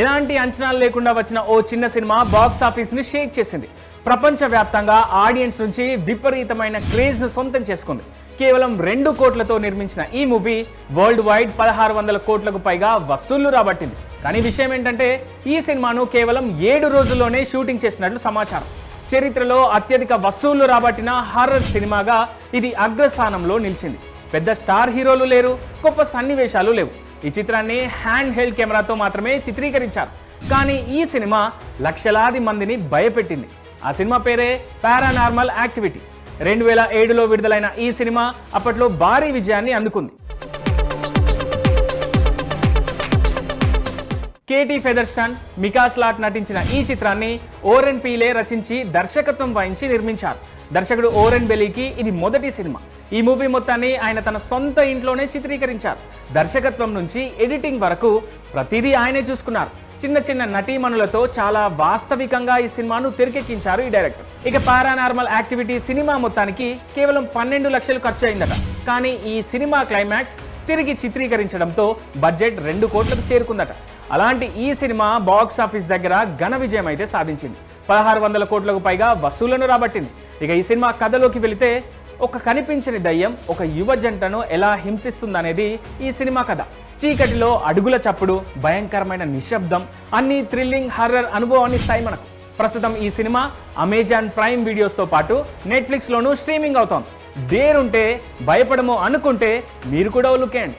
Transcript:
ఎలాంటి అంచనాలు లేకుండా వచ్చిన ఓ చిన్న సినిమా బాక్స్ ఆఫీస్ని షేక్ చేసింది. ప్రపంచవ్యాప్తంగా ఆడియన్స్ నుంచి విపరీతమైన క్రేజ్ను సొంతం చేసుకుంది. కేవలం రెండు కోట్లతో నిర్మించిన ఈ మూవీ వరల్డ్ వైడ్ పదహారు వందల కోట్లకు పైగా వసూళ్ళు రాబట్టింది. కానీ విషయం ఏంటంటే ఈ సినిమాను కేవలం ఏడు రోజుల్లోనే షూటింగ్ చేసినట్లు సమాచారం. చరిత్రలో అత్యధిక వసూళ్ళు రాబట్టిన హర్రర్ సినిమాగా ఇది అగ్రస్థానంలో నిలిచింది. పెద్ద స్టార్ హీరోలు లేరు గొప్ప సన్నివేశాలు లేవు. ఈ చిత్రాన్ని హ్యాండ్ హెల్డ్ కెమెరాతో మాత్రమే చిత్రీకరించారు. కానీ ఈ సినిమా లక్షలాది మందిని భయపెట్టింది. ఆ సినిమా పేరే పారానార్మల్ యాక్టివిటీ. రెండు వేల ఏడులో విడుదలైన ఈ సినిమా అప్పట్లో భారీ విజయాన్ని అందుకుంది. కేటీ ఫెదర్స్టన్ మికాస్ లాట్ నటించిన ఈ చిత్రాన్ని ఓరెన్ పీలే రచించి దర్శకత్వం వహించి నిర్మించారు. దర్శకుడు ఓరెన్ బెలీకి ఇది మొదటి సినిమా. ఈ మూవీ మొత్తాన్ని ఆయన తన సొంత ఇంట్లోనే చిత్రీకరించారు. దర్శకత్వం నుంచి ఎడిటింగ్ వరకు ప్రతిదీ ఆయనే చూసుకున్నారు. చిన్న చిన్న నటీమణులతో చాలా వాస్తవికంగా ఈ సినిమాను తెరకెక్కించారు ఈ డైరెక్టర్. ఇక పారానార్మల్ యాక్టివిటీ సినిమా మొత్తానికి కేవలం పన్నెండు లక్షలు ఖర్చు అయిందట కానీ ఈ సినిమా క్లైమాక్స్ తిరిగి చిత్రీకరించడంతో బడ్జెట్ రెండు కోట్లకు చేరుకుందట. అలాంటి ఈ సినిమా బాక్స్ ఆఫీస్ దగ్గర ఘన విజయం అయితే సాధించింది. పదహారు వందల కోట్లకు పైగా వసూళ్ళను రాబట్టింది. ఇక ఈ సినిమా కథలోకి వెళితే ఒక కనిపించని దయ్యం ఒక యువ జంటను ఎలా హింసిస్తుందనేది ఈ సినిమా కథ. చీకటిలో అడుగుల చప్పుడు భయంకరమైన నిశ్శబ్దం అన్ని థ్రిల్లింగ్ హర్రర్ అనుభవాన్ని ఇస్తాయి మనకు. ప్రస్తుతం ఈ సినిమా అమెజాన్ ప్రైమ్ వీడియోస్తో పాటు నెట్ఫ్లిక్స్లోనూ స్ట్రీమింగ్ అవుతోంది. దేరుంటే భయపడము అనుకుంటే మీరు కూడా లుకేయండి